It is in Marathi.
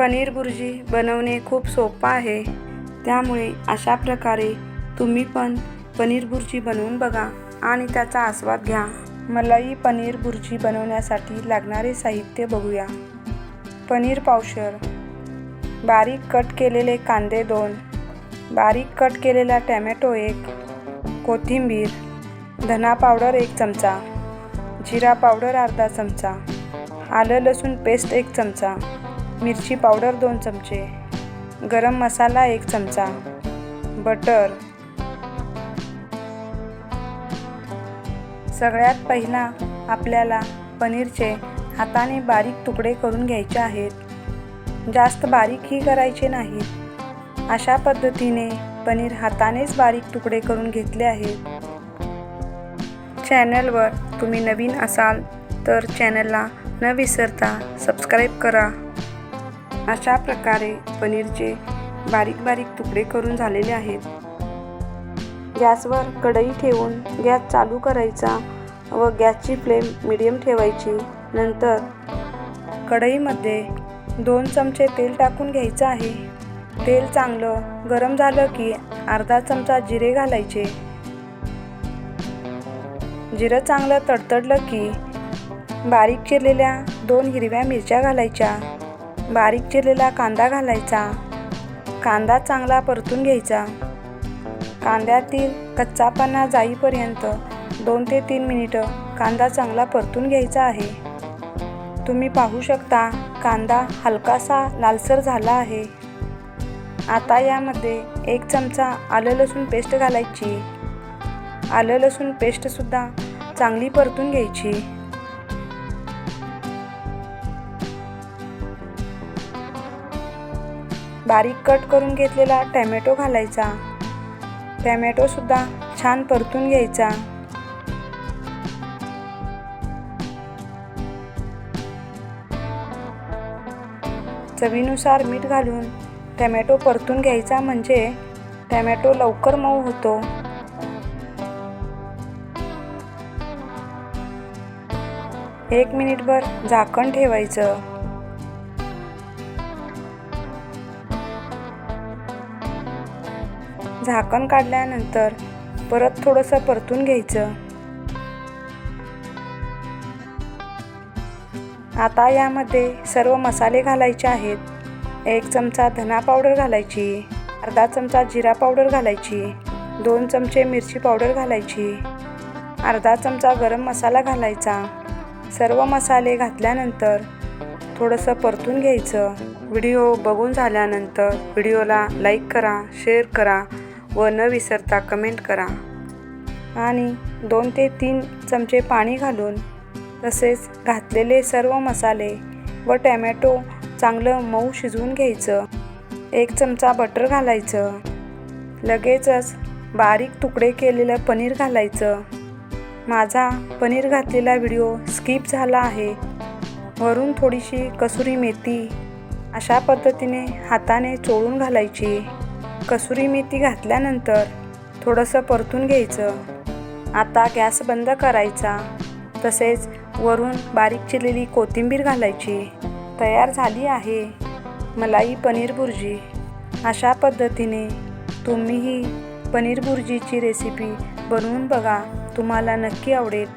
पनीर बुर्जी बनवणे खूप सोपं आहे. त्यामुळे अशा प्रकारे तुम्ही पण पनीर बुर्जी बनवून बघा आणि त्याचा आस्वाद घ्या. मलाई पनीर बुर्जी बनवण्यासाठी लागणारे साहित्य बघूया. पनीर पावशर. बारीक कट केलेले कांदे दोन. बारीक कट केलेला टॅमॅटो एक. कोथिंबीर. धना पावडर एक चमचा. जिरा पावडर अर्धा चमचा. आलं लसूण पेस्ट एक चमचा. मिरची पावडर दोन चमचे गरम मसाला एक चमचा बटर. सगळ्यात पहिला आपल्याला पनीरचे हाताने बारीक तुकडे करून घ्यायचे आहेत. जास्त बारीकही करायचे नाहीत. अशा पद्धतीने पनीर हातानेच बारीक तुकडे करून घेतले आहेत. चॅनलवर तुम्ही नवीन असाल तर चॅनलला न विसरता सबस्क्राईब करा. अशा प्रकारे पनीरचे बारीक बारीक तुकडे करून झालेले आहेत. गॅसवर कढई ठेवून गॅस चालू करायचा व गॅसची फ्लेम मिडियम ठेवायची. नंतर कढईमध्ये दोन चमचे तेल टाकून घ्यायचं आहे. तेल चांगलं गरम झालं की अर्धा चमचा जिरे घालायचे. जिरं चांगलं तडतडलं की बारीक चिरलेल्या दोन हिरव्या मिरच्या घालायच्या. बारीक चिरलेला कांदा घालायचा. कांदा चांगला परतून घ्यायचा. कांद्यातील कच्चापणा जाईपर्यंत दोन ते तीन मिनिटं कांदा चांगला परतून घ्यायचा आहे. तुम्ही पाहू शकता कांदा हलकासा लालसर झाला आहे. आता यामध्ये एक चमचा आलं लसूण पेस्ट घालायची. आलं लसूण पेस्टसुद्धा चांगली परतून घ्यायची. बारीक कट करून घेतलेला टॅमॅटो घालायचा. टॅमॅटोसुद्धा छान परतून घ्यायचा. चवीनुसार मीठ घालून टॅमॅटो परतून घ्यायचा म्हणजे टॅमॅटो लवकर मऊ होतो. एक मिनिटभर झाकण ठेवायचं. झाकण काढल्यानंतर परत थोडंसं परतून घ्यायचं. आता यामध्ये सर्व मसाले घालायचे आहेत. एक चमचा धना पावडर घालायची अर्धा चमचा जिरा पावडर घालायची दोन चमचे मिरची पावडर घालायची अर्धा चमचा गरम मसाला घालायचा. सर्व मसाले घातल्यानंतर थोडंसं परतून घ्यायचं. व्हिडिओ बघून झाल्यानंतर व्हिडिओला लाईक करा शेअर करा. व न विसरता कमेंट करा. आणि दोन ते तीन चमचे पाणी घालून तसेच घातलेले सर्व मसाले व टॅमॅटो चांगलं मऊ शिजवून घ्यायचं. एक चमचा बटर घालायचं. लगेचच बारीक तुकडे केलेलं पनीर घालायचं. माझा पनीर घातलेला व्हिडिओ स्किप झाला आहे. वरून थोडीशी कसुरी मेथी अशा पद्धतीने हाताने चोळून घालायची. कसुरी मेथी घातल्यानंतर थोडंसं परतून घ्यायचं. आता गॅस बंद करायचा. तसेच वरून बारीक चिरलेली कोथिंबीर घालायची. तयार झाली आहे. मलाई पनीर भुर्जी अशा पद्धतीने तुम्हीही पनीर भुर्जीची रेसिपी बनवून बघा. तुम्हाला नक्की आवडेल.